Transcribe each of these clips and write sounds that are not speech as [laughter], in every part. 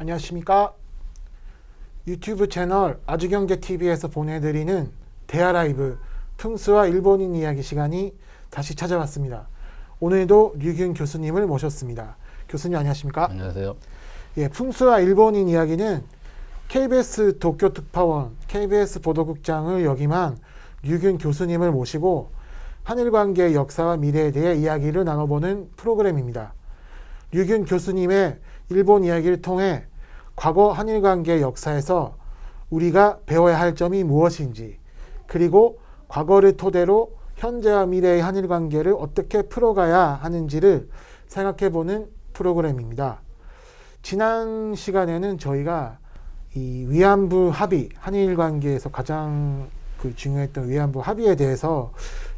안녕하십니까. 유튜브 채널 아주경제TV에서 보내드리는 대하라이브 풍수와 일본인 이야기 시간이 다시 찾아왔습니다. 오늘도 류균 교수님을 모셨습니다. 교수님 안녕하십니까? 안녕하세요. 예, 풍수와 일본인 이야기는 KBS 도쿄 특파원, KBS 보도국장을 역임한 류균 교수님을 모시고 한일 관계의 역사와 미래에 대해 이야기를 나눠보는 프로그램입니다. 류균 교수님의 일본 이야기를 통해 과거 한일 관계의 역사에서 우리가 배워야 할 점이 무엇인지, 그리고 과거를 토대로 현재와 미래의 한일 관계를 어떻게 풀어가야 하는지를 생각해보는 프로그램입니다. 지난 시간에는 저희가 이 위안부 합의, 한일 관계에서 가장 그 중요했던 위안부 합의에 대해서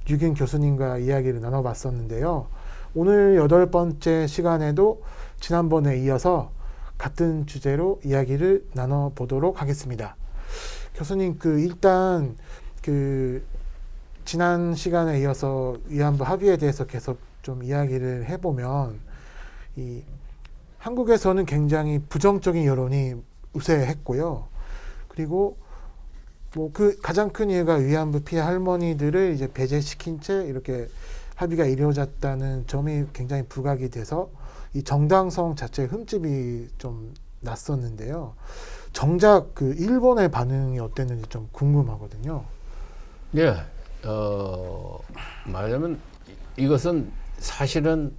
유균 교수님과 이야기를 나눠봤었는데요. 오늘 여덟 번째 시간에도 지난번에 이어서 같은 주제로 이야기를 나눠보도록 하겠습니다. 교수님, 그 일단 그 지난 시간에 이어서 위안부 합의에 대해서 계속 좀 이야기를 해보면 이 한국에서는 굉장히 부정적인 여론이 우세했고요. 그리고 뭐 그 가장 큰 이유가 위안부 피해 할머니들을 이제 배제시킨 채 이렇게 합의가 이루어졌다는 점이 굉장히 부각이 돼서 이 정당성 자체의 흠집이 좀 났었는데요. 정작 그 일본의 반응이 어땠는지 좀 궁금하거든요. 예, 어, 말하자면 이- 이것은 사실은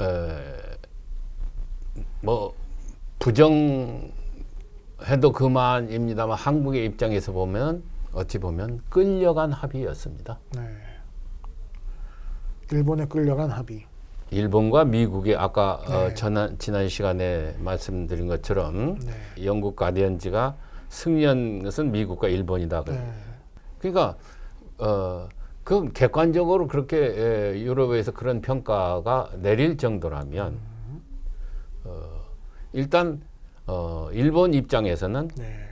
에, 뭐 부정해도 그만입니다만 한국의 입장에서 보면 어찌 보면 끌려간 합의였습니다. 네. 일본에 끌려간 합의. 일본과 미국의 아까 어, 네. 지난, 지난 시간에 말씀드린 것처럼 네. 영국 가디언지가 승리한 것은 미국과 일본이다. 네. 그러니까 어, 그 객관적으로 그렇게 에, 유럽에서 그런 평가가 내릴 정도라면 어, 일단 어, 일본 입장에서는 네.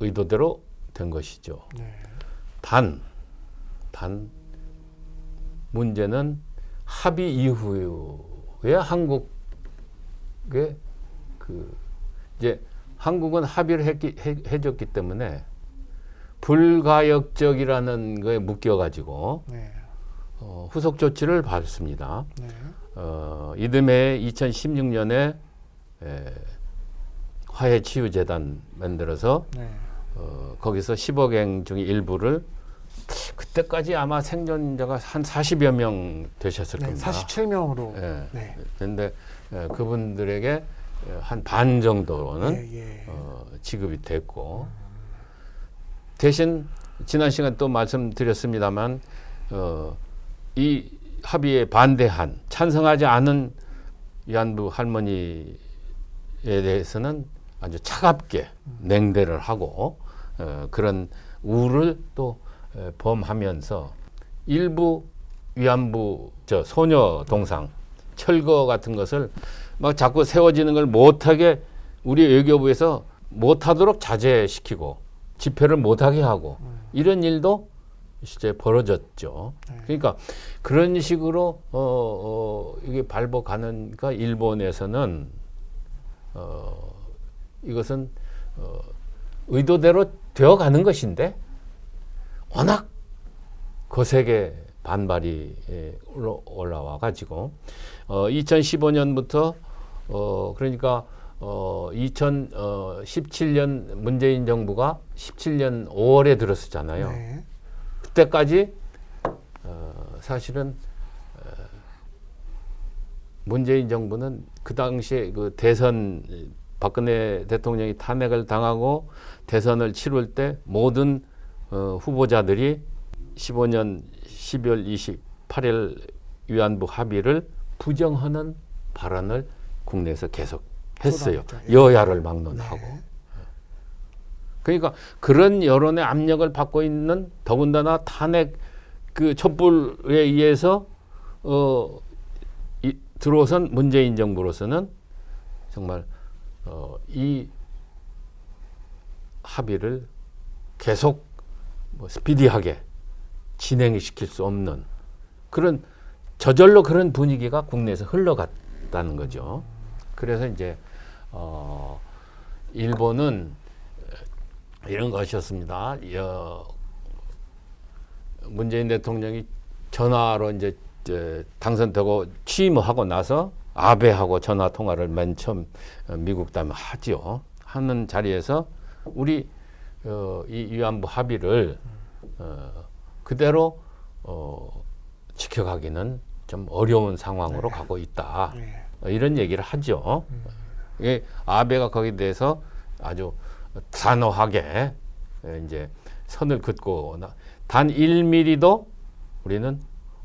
의도대로 된 것이죠. 네. 단, 단 문제는 합의 이후에 한국의 그 이제 한국은 합의를 했기, 해, 해줬기 때문에 불가역적이라는 거에 묶여가지고 네. 어, 후속 조치를 밟습니다. 네. 어, 이듬해 2016년에 에, 화해치유재단 만들어서 네. 어, 거기서 10억행 중에 일부를 그때까지 아마 생존자가 한 40여 명 되셨을 네. 겁니다. 47명으로. 예. 네. 그런데 예, 그분들에게 한 반 정도는 예, 예. 어, 지급이 됐고 대신 지난 시간 또 말씀드렸습니다만 어, 이 합의에 반대한 찬성하지 않은 위안부 할머니에 대해서는 아주 차갑게 냉대를 하고 어, 그런 우를 또 에, 범하면서 일부 위안부 저 소녀 동상 철거 같은 것을 막 자꾸 세워지는 걸 못하게 우리 외교부에서 못하도록 자제시키고 집회를 못하게 하고 이런 일도 실제 벌어졌죠. 네. 그러니까 그런 식으로 어, 어 이게 발복하는가 일본에서는 어 이것은 어 의도대로 되어가는 것인데 워낙 거세게 반발이 예, 올라- 올라와 가지고 어 2015년부터 어 그러니까 어 2017년 문재인 정부가 17년 5월에 들었었잖아요. 네. 그때까지 어, 사실은 어, 문재인 정부는 그 당시에 그 대선 박근혜 대통령이 탄핵을 당하고 대선을 치룰 때 모든 어, 후보자들이 15년 12월 28일 위안부 합의를 부정하는 발언을 국내에서 계속 했어요. 예. 여야를 막론하고. 네. 그러니까 그런 여론의 압력을 받고 있는 더군다나 탄핵 그 촛불에 의해서 어 이, 들어선 문재인 정부로서는 정말 어, 이 합의를 계속 뭐 스피디하게 진행시킬 수 없는 그런 저절로 그런 분위기가 국내에서 흘러갔다는 거죠. 그래서 이제 어 일본은 이런 것이었습니다. 여, 문재인 대통령이 전화로 이제 당선되고 취임하고 나서 아베하고 전화 통화를 맨 처음 어, 미국 다음에 하죠. 하는 자리에서 우리 어, 이 위안부 합의를 어, 그대로 어, 지켜가기는 좀 어려운 상황으로 가고 있다. 예. 어, 이런 얘기를 하죠. 예, 아베가 거기에 대해서 아주 단호하게 예, 이제 선을 긋고 나- 단 1mm도 우리는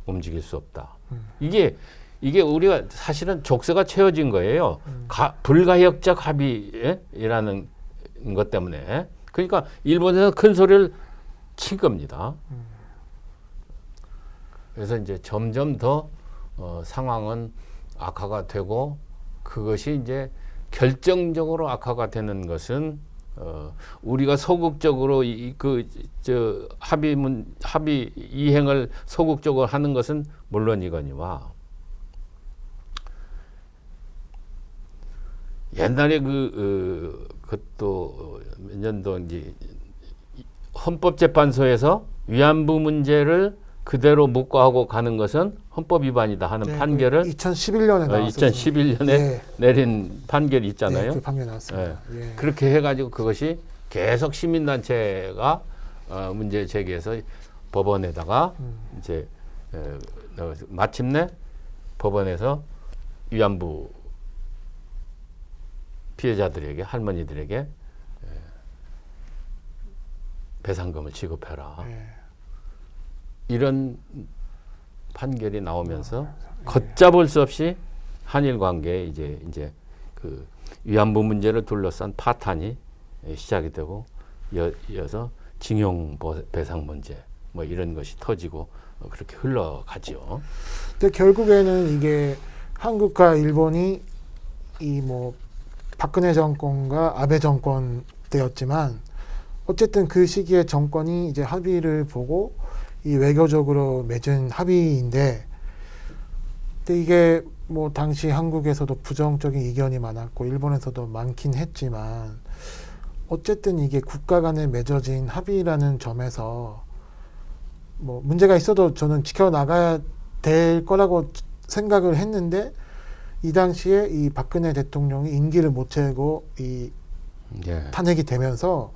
움직일 수 없다. 이게 이게 우리가 사실은 족쇄가 채워진 거예요. 가, 불가역적 합의라는 것 때문에 그러니까 일본에서 큰 소리를 친 겁니다. 그래서 이제 점점 더 어, 상황은 악화가 되고 그것이 이제 결정적으로 악화가 되는 것은 어, 우리가 소극적으로 이그저 합의문 합의 이행을 소극적으로 하는 것은 물론이거니와 옛날에 그 어, 그것도 몇 년도인지 헌법재판소에서 위안부 문제를 그대로 묵과하고 가는 것은 헌법 위반이다 하는 네, 판결을 그 2011년에 어, 나왔어요. 2011년에 예. 내린 판결이 있잖아요. 네, 그 판결 나왔습니다. 예. 그렇게 해가지고 그것이 계속 시민단체가 어, 문제 제기해서 법원에다가 음. 이제 에, 마침내 법원에서 위안부 피해자들에게 할머니들에게 에, 배상금을 지급해라 예. 이런 판결이 나오면서 걷잡을 수 없이 한일 관계에 이제 이제 그 위안부 문제를 둘러싼 파탄이 시작이 되고 이어, 이어서 징용 보- 배상 문제 뭐 이런 것이 터지고 어, 그렇게 흘러가지요. 근데 결국에는 이게 한국과 일본이 이 뭐 박근혜 정권과 아베 정권 때였지만 어쨌든 그 시기에 정권이 이제 합의를 보고 이 외교적으로 맺은 합의인데 근데 이게 뭐 당시 한국에서도 부정적인 의견이 많았고 일본에서도 많긴 했지만 어쨌든 이게 국가 간에 맺어진 합의라는 점에서 뭐 문제가 있어도 저는 지켜나가야 될 거라고 생각을 했는데 이 당시에 이 박근혜 대통령이 임기를 못 채고 이 예. 탄핵이 되면서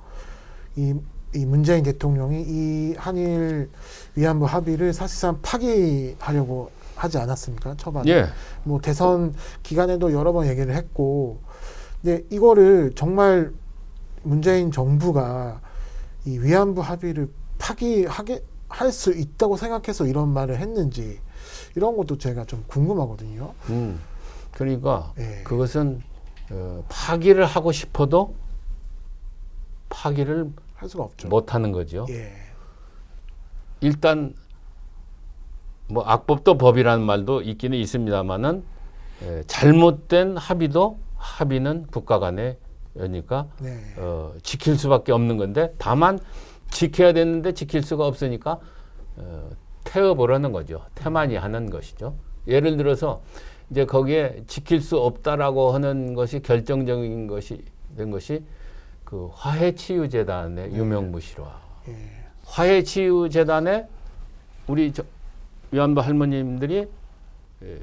이, 이 문재인 대통령이 이 한일 위안부 합의를 사실상 파기하려고 하지 않았습니까? 초반에. 예. 뭐 대선 기간에도 여러 번 얘기를 했고, 근데 이거를 정말 문재인 정부가 이 위안부 합의를 파기하게 할 수 있다고 생각해서 이런 말을 했는지 이런 것도 제가 좀 궁금하거든요. 음. 그러니까 예. 그것은 어, 파기를 하고 싶어도 파기를 할 수가 없죠. 못 하는 거죠. 예. 일단 뭐 악법도 법이라는 말도 있기는 있습니다만은 에, 잘못된 합의도 합의는 국가 간에 여니까 네. 어, 지킬 수밖에 없는 건데 다만 지켜야 되는데 지킬 수가 없으니까 어, 태워보라는 거죠. 태만이 하는 것이죠. 예를 들어서 이제 거기에 지킬 수 없다라고 하는 것이 결정적인 것이 된 것이 그 화해치유재단의 유명무 실화. 예. 화해치유재단에 우리 저, 위안부 할머님들이 에,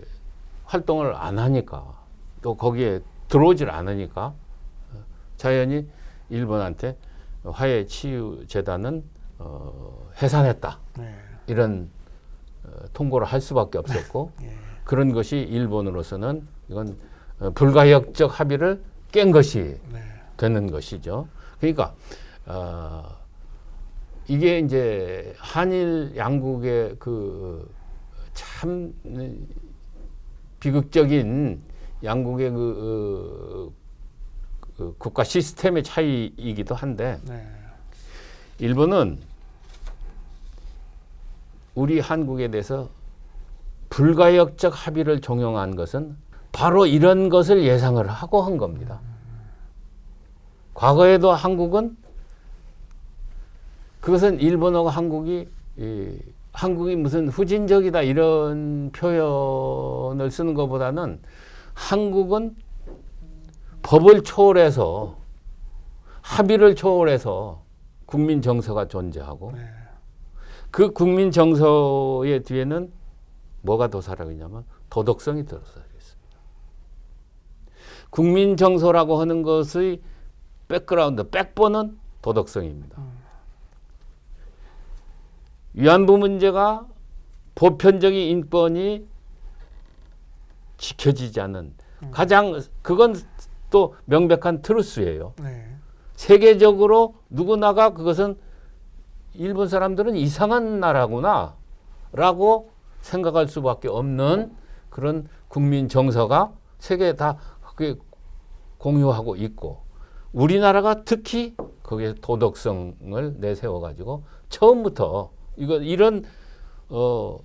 활동을 안 하니까 또 거기에 들어오질 않으니까 어, 자연히 일본한테 화해치유재단은 어, 해산했다 네. 이런 어, 통보를 할 수밖에 없었고 예. 그런 것이 일본으로서는 이건 어, 불가역적 합의를 깬 것이 네. 되는 것이죠. 그러니까 어, 이게 이제 한일 양국의 그 참 비극적인 양국의 그, 어, 그 국가 시스템의 차이이기도 한데 네. 일본은 우리 한국에 대해서 불가역적 합의를 종용한 것은 바로 이런 것을 예상을 하고 한 겁니다. 과거에도 한국은 그것은 일본하고 한국이 이, 한국이 무슨 후진적이다 이런 표현을 쓰는 것보다는 한국은 법을 초월해서 합의를 초월해서 국민 정서가 존재하고 네. 그 국민 정서의 뒤에는 뭐가 도사라고 있냐면 도덕성이 들어서 있습니다. 국민 정서라고 하는 것의 백그라운드, 백본은 도덕성입니다. 위안부 문제가 보편적인 인권이 지켜지지 않는 가장 그건 또 명백한 트루스예요. 네. 세계적으로 누구나가 그것은 일본 사람들은 이상한 나라구나 라고 생각할 수밖에 없는 그런 국민 정서가 세계에 다 공유하고 있고 우리나라가 특히 거기에 도덕성을 내세워 가지고 처음부터 이거 이런 어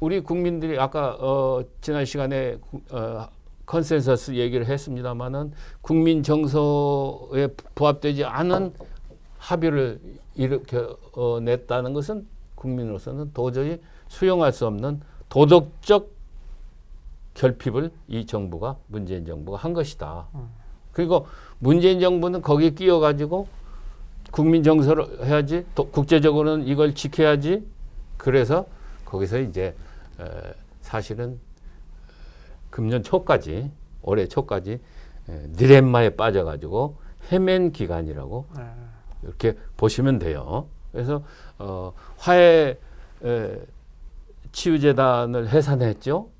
우리 국민들이 아까 어 지난 시간에 구- 어 컨센서스 얘기를 했습니다마는 국민 정서에 부합되지 않은 합의를 일으켜 어, 냈다는 것은 국민으로서는 도저히 수용할 수 없는 도덕적 결핍을 이 정부가 문재인 정부가 한 것이다. 그리고 문재인 정부는 거기에 끼어 가지고 국민 정서를 해야지 또 국제적으로는 이걸 지켜야지 그래서 거기서 이제 에, 사실은 금년 초까지 올해 초까지 에, 디렘마에 빠져가지고 헤맨 기간이라고 네. 이렇게 보시면 돼요. 그래서 어, 화해 에, 치유재단을 해산했죠.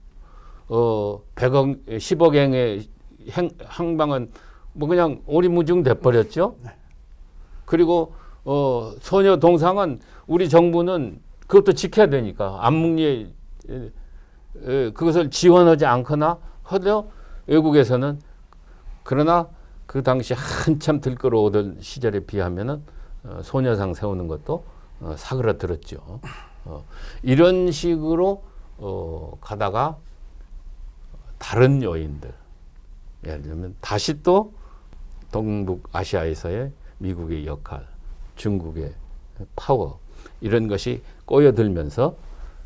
어, 100억, 10억행의 행, 항방은 뭐 그냥 오리무중 돼버렸죠. 그리고 어, 소녀 동상은 우리 정부는 그것도 지켜야 되니까 암묵리에 에, 에, 그것을 지원하지 않거나 하려 외국에서는 그러나 그 당시 한참 들끓어오던 시절에 비하면은 어, 소녀상 세우는 것도 어, 사그라들었죠. 어, 이런 식으로 어, 가다가 다른 요인들 예를 들면 다시 또 동북아시아에서의 미국의 역할, 중국의 파워 이런 것이 꼬여들면서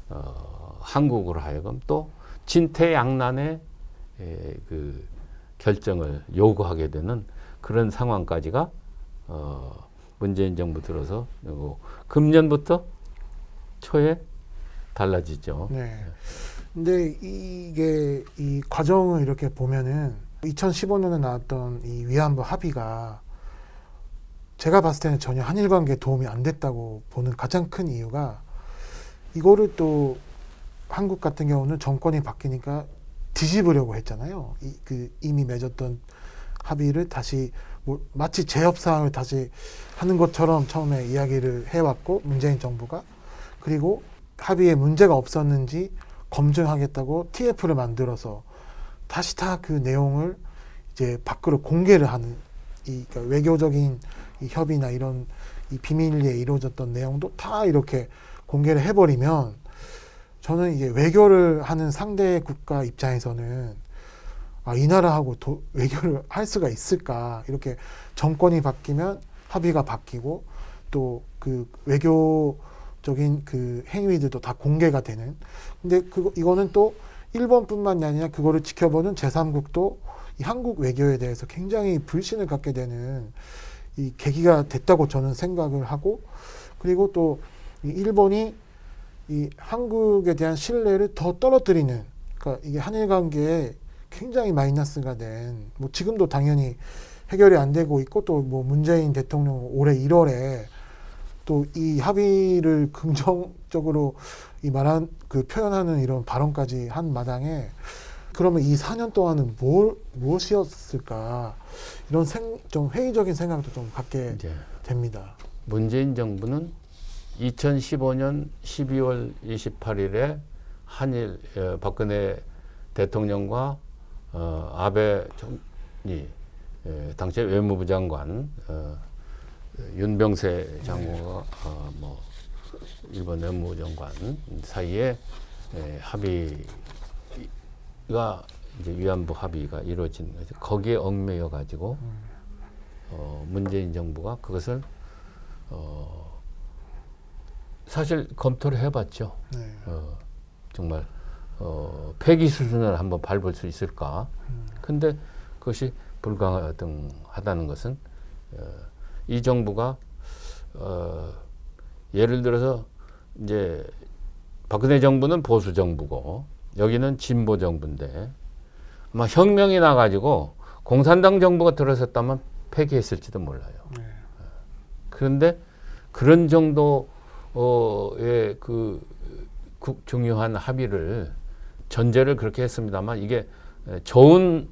어, 한국으로 하여금 또 진퇴양난의 에, 그 결정을 요구하게 되는 그런 상황까지가 어, 문재인 정부 들어서 그리고 금년부터 초에 달라지죠. 네. 근데 이게 이 과정을 이렇게 보면은 2015년에 나왔던 이 위안부 합의가 제가 봤을 때는 전혀 한일 관계에 도움이 안 됐다고 보는 가장 큰 이유가 이거를 또 한국 같은 경우는 정권이 바뀌니까 뒤집으려고 했잖아요. 이, 그 이미 맺었던 합의를 다시 뭐 마치 사항을 다시 하는 것처럼 처음에 이야기를 해왔고 문재인 정부가 그리고 합의에 문제가 없었는지 검증하겠다고 TF를 만들어서 다시 다 그 내용을 이제 밖으로 공개를 하는 이 그러니까 외교적인 이 협의나 이런 이 비밀리에 이루어졌던 내용도 다 이렇게 공개를 해버리면 저는 이게 외교를 하는 상대 국가 입장에서는 아, 이 나라하고 도, 외교를 할 수가 있을까? 이렇게 정권이 바뀌면 합의가 바뀌고 또 그 외교 적인 그 행위들도 다 공개가 되는. 근데 그거 이거는 또 일본뿐만이 아니라 그거를 지켜보는 제3국도 이 한국 외교에 대해서 굉장히 불신을 갖게 되는 이 계기가 됐다고 저는 생각을 하고 그리고 또이 일본이 이 한국에 대한 신뢰를 더 떨어뜨리는 그러니까 이게 한일 관계에 굉장히 마이너스가 된 뭐 지금도 당연히 해결이 안 되고 있고 또 뭐 문재인 대통령 올해 1월에 또 이 합의를 긍정적으로 이 말한 그 표현하는 이런 발언까지 한 마당에 그러면 이 4년 동안은 뭘 무엇이었을까 이런 생, 좀 회의적인 생각도 좀 갖게 됩니다. 문재인 정부는 2015년 12월 28일에 한일 어, 박근혜 대통령과 어, 아베 총리 에, 당시 외무부 장관 어, 윤병세 장관과 어, 뭐 일본 외무부 장관 사이에 에, 합의가 이제 위안부 합의가 이루어진 거죠. 거기에 얽매여 가지고 어, 문재인 정부가 그것을 어, 사실 검토를 해봤죠. 네. 어, 정말 어, 폐기 수준을 한번 밟을 수 있을까. 근데 그것이 불가능하다는 것은 어, 이 정부가 어, 예를 들어서 이제 박근혜 정부는 보수 정부고 여기는 진보 정부인데 아마 혁명이 나가지고 공산당 정부가 들어섰다면 폐기했을지도 몰라요. 네. 그런데 그런 정도의 그 국- 중요한 합의를 전제를 그렇게 했습니다만 이게 좋은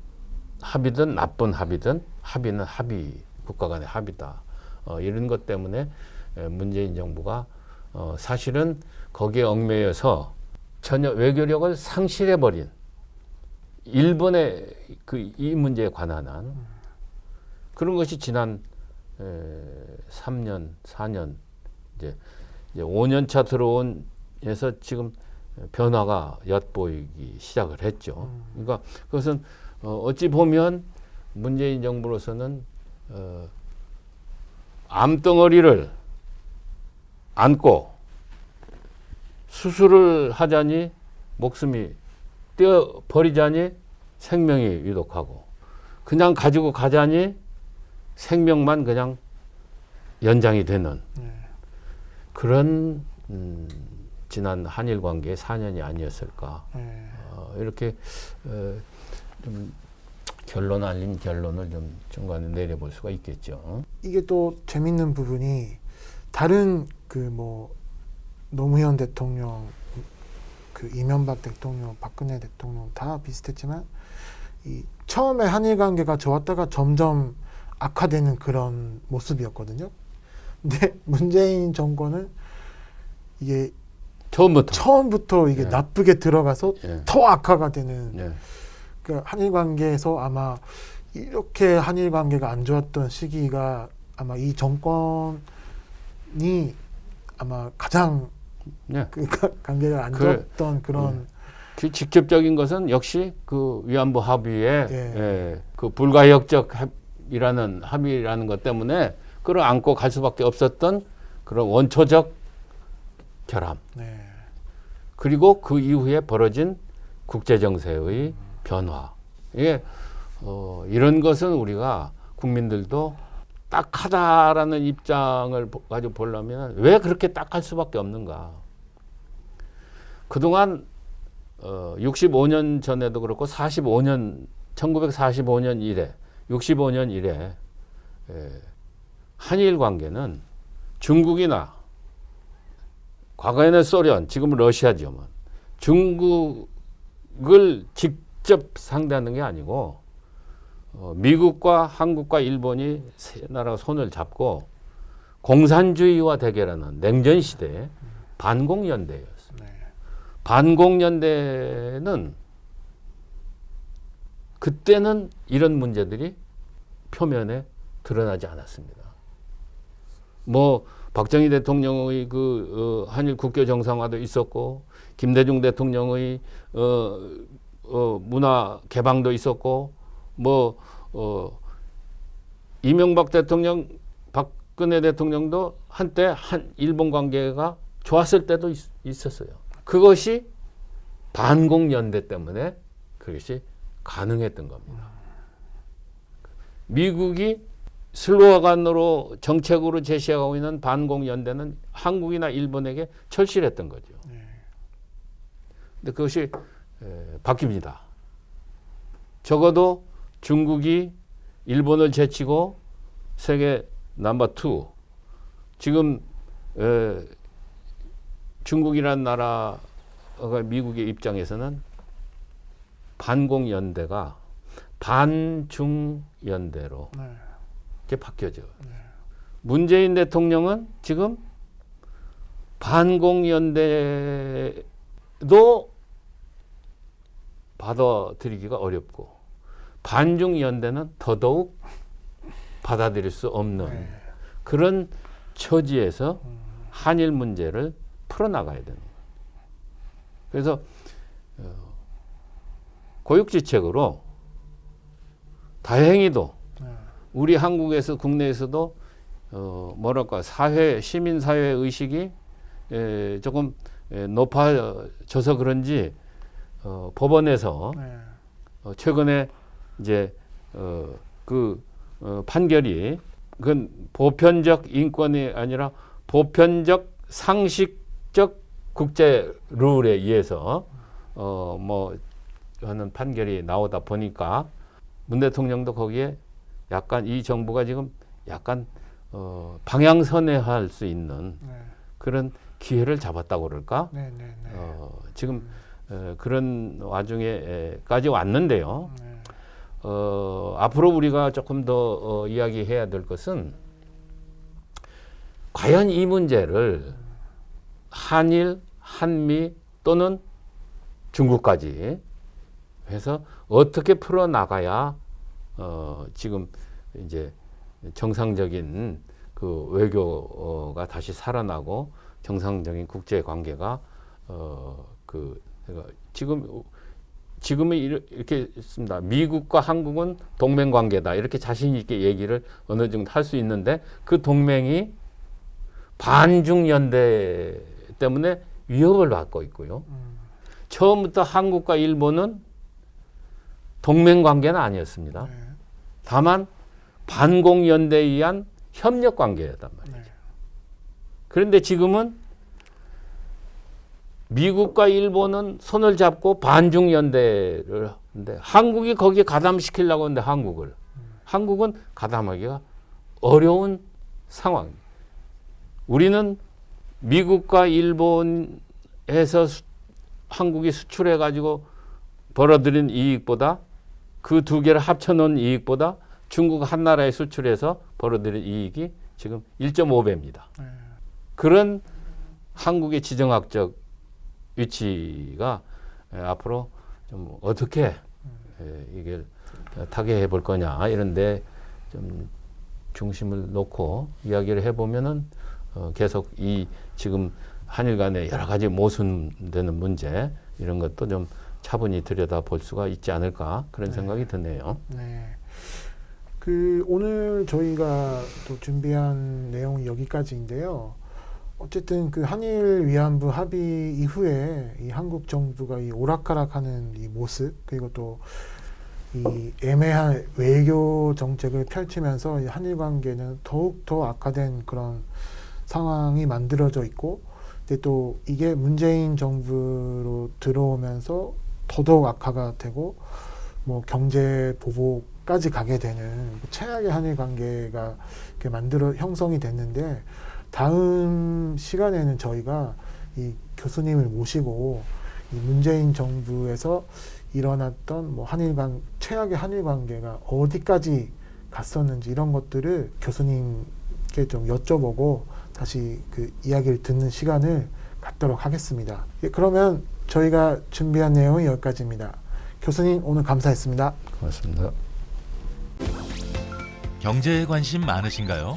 합의든 나쁜 합의든 합의는 합의 국가 간의 합의다 어, 이런 것 때문에 에, 문재인 정부가 어, 사실은 거기에 얽매여서 전혀 외교력을 상실해 버린 일본의 그 이 문제에 관한 한 그런 것이 지난 에, 3년, 4년 이제, 이제 5년 차 들어온 에서 지금 변화가 엿보이기 시작을 했죠. 그러니까 그것은 어, 어찌 보면 문재인 정부로서는 어, 암덩어리를 안고 수술을 하자니 목숨이 떼어 버리자니 생명이 위독하고 그냥 가지고 가자니 생명만 그냥 연장이 되는 네. 그런 음, 지난 한일 관계의 4년이 아니었을까 네. 어, 이렇게 어, 좀 결론 아닌 결론을 좀 중간에 내려볼 수가 있겠죠. 이게 또 재밌는 부분이 다른 그 뭐 노무현 대통령, 그 이명박 대통령, 박근혜 대통령 다 비슷했지만 이 처음에 한일 관계가 좋았다가 점점 악화되는 그런 모습이었거든요. 근데 [laughs] 문재인 정권은 이게 처음부터. 처음부터 이게 예. 나쁘게 들어가서 예. 더 악화가 되는 예. 그 한일 관계에서 아마 이렇게 한일 관계가 안 좋았던 시기가 아마 이 정권이 아마 가장 예. 그 가- 관계가 안 그- 좋았던 그런 그 직접적인 것은 역시 그 위안부 합의에 예. 예, 그 불가역적 합의라는 합의라는 것 때문에 그걸 안고 갈 수밖에 없었던 그런 원초적 결함 네. 그리고 그 이후에 벌어진 국제 정세의 변화 이게 어, 이런 것은 우리가 국민들도 딱하다라는 입장을 보- 가지고 보려면 왜 그렇게 딱할 수밖에 없는가 그동안 어, 65년 전에도 그렇고 45년 1945년 이래 65년 이래 에, 한일 관계는 중국이나 과거에는 소련 지금은 러시아죠 뭐. 중국을 직 접 상대하는 게 아니고 어, 미국과 한국과 일본이 세 나라가 손을 잡고 공산주의와 대결하는 냉전 시대에 반공연대였어요. 네. 반공연대는 그때는 이런 문제들이 표면에 드러나지 않았습니다. 뭐 박정희 대통령의 그 어, 한일 국교 정상화도 있었고 김대중 대통령의 어, 어, 문화 개방도 있었고 뭐 어, 이명박 대통령 박근혜 대통령도 한때 한 일본 관계가 좋았을 때도 있, 있었어요. 그것이 반공 연대 때문에 그것이 가능했던 겁니다. 미국이 슬로건으로 정책으로 제시하고 있는 반공 연대는 한국이나 일본에게 철실했던 거죠. 네. 근데 그것이 에, 바뀝니다. 적어도 중국이 일본을 제치고 세계 넘버 투. 지금 에, 중국이라는 나라가 미국의 입장에서는 반공연대가 반중연대로 네. 이렇게 바뀌어져. 문재인 대통령은 지금 반공연대도 받아들이기가 어렵고 반중 연대는 더더욱 받아들일 수 없는 네. 그런 처지에서 한일 문제를 풀어나가야 되는 거예요. 그래서 어, 고육지책으로 다행히도 네. 우리 한국에서 국내에서도 어 뭐랄까 사회 시민 사회 의식이 에, 조금 에, 높아져서 그런지 어, 법원에서 네. 어, 최근에 이제 어, 그 어, 판결이 그건 보편적 인권이 아니라 보편적 상식적 국제 룰에 의해서 어 뭐 하는 판결이 나오다 보니까 문 대통령도 거기에 약간 이 정부가 지금 약간 어 방향선회할 수 있는 네. 그런 기회를 잡았다고 그럴까? 네, 네, 네. 어, 지금 어, 그런 와중에까지 왔는데요. 네. 어, 앞으로 우리가 조금 더 어, 이야기해야 될 것은 과연 이 문제를 한일, 한미 또는 중국까지 해서 어떻게 풀어 나가야 어, 지금 이제 정상적인 그 외교가 다시 살아나고 정상적인 국제 관계가 어 그 지금 지금은 이렇게 있습니다. 미국과 한국은 동맹 관계다. 이렇게 자신 있게 얘기를 어느 정도 할 수 있는데 그 동맹이 반중 연대 때문에 위협을 받고 있고요. 음, 처음부터 한국과 일본은 동맹 관계는 아니었습니다. 네. 다만 반공 연대에 의한 협력 관계였단 말이에요. 네. 그런데 지금은 미국과 일본은 손을 잡고 반중 연대를 하는데 한국이 거기에 가담시키려고 하는데 한국을 한국은 가담하기가 어려운 상황. 우리는 미국과 일본에서 수- 한국이 수출해 가지고 벌어들인 이익보다 그 두 개를 합쳐 놓은 이익보다 중국 한 나라에 수출해서 벌어들인 이익이 지금 1.5배입니다. 네. 그런 한국의 지정학적 위치가 에, 앞으로 좀 어떻게 에, 이게 타개해 볼 거냐 이런데 좀 중심을 놓고 이야기를 해보면은 어, 계속 이 지금 한일 간의 여러 가지 모순되는 문제 이런 것도 좀 차분히 들여다 볼 수가 있지 않을까 그런 생각이 드네요. 네. 그 오늘 저희가 또 준비한 내용이 여기까지인데요. 어쨌든 그 한일 위안부 합의 이후에 이 한국 정부가 이 오락가락하는 이 모습 그리고 또 이 애매한 외교 정책을 펼치면서 이 한일 관계는 더욱 더 악화된 그런 상황이 만들어져 있고 근데 또 이게 문재인 정부로 들어오면서 더더욱 악화가 되고 뭐 경제 보복까지 가게 되는 최악의 한일 관계가 이렇게 만들어 형성이 됐는데 다음 시간에는 저희가 이 교수님을 모시고 이 문재인 정부에서 일어났던 뭐 한일 관 최악의 한일 관계가 어디까지 갔었는지 이런 것들을 교수님께 좀 여쭤보고 다시 그 이야기를 듣는 시간을 갖도록 하겠습니다. 예, 그러면 저희가 준비한 내용은 여기까지입니다. 교수님 오늘 감사했습니다. 고맙습니다. 경제에 관심 많으신가요?